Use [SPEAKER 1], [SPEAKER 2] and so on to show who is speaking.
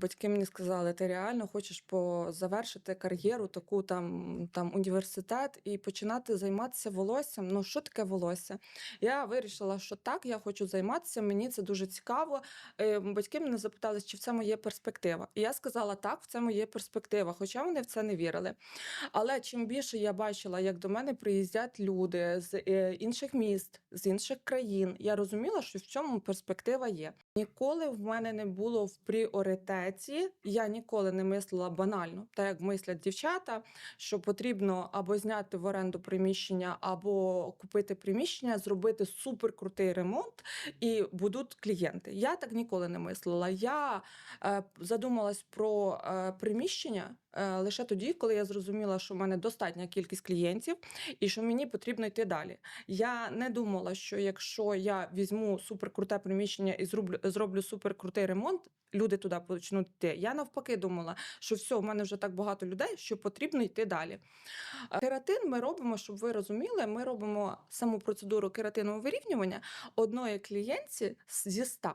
[SPEAKER 1] Батьки мені сказали: "Ти реально хочеш по завершити кар'єру, таку там там університет і починати займатися волоссям? Ну, що таке волосся?" Я вирішила, що так, я хочу займатися, мені це дуже цікаво. Е, батьки мене запитали, чи в цьому є перспектива. І я сказала: "Так, в цьому є перспектива", хоча вони в це не вірили. Але чим більше я бачила, як до мене приїздять люди з, е, інших міст, з інших країн, я розуміла, що в цьому перспектива є. Ніколи в мене не було в пріоритеті, я ніколи не мислила банально, так як мислять дівчата, що потрібно або зняти в оренду приміщення, або купити приміщення, зробити суперкрутий ремонт і будуть клієнти. Я так ніколи не мислила. Я е, задумалась про е, приміщення лише тоді, коли я зрозуміла, що в мене достатня кількість клієнтів і що мені потрібно йти далі. Я не думала, що якщо я візьму суперкруте приміщення і зроблю, зроблю суперкрутий ремонт, люди туди почнуть йти. Я навпаки думала, що все, в мене вже так багато людей, що потрібно йти далі. Е, Кератин ми робимо, щоб ви розуміли, ми робимо саму процедуру кератинового вирівнювання одної клієнтці зі 100.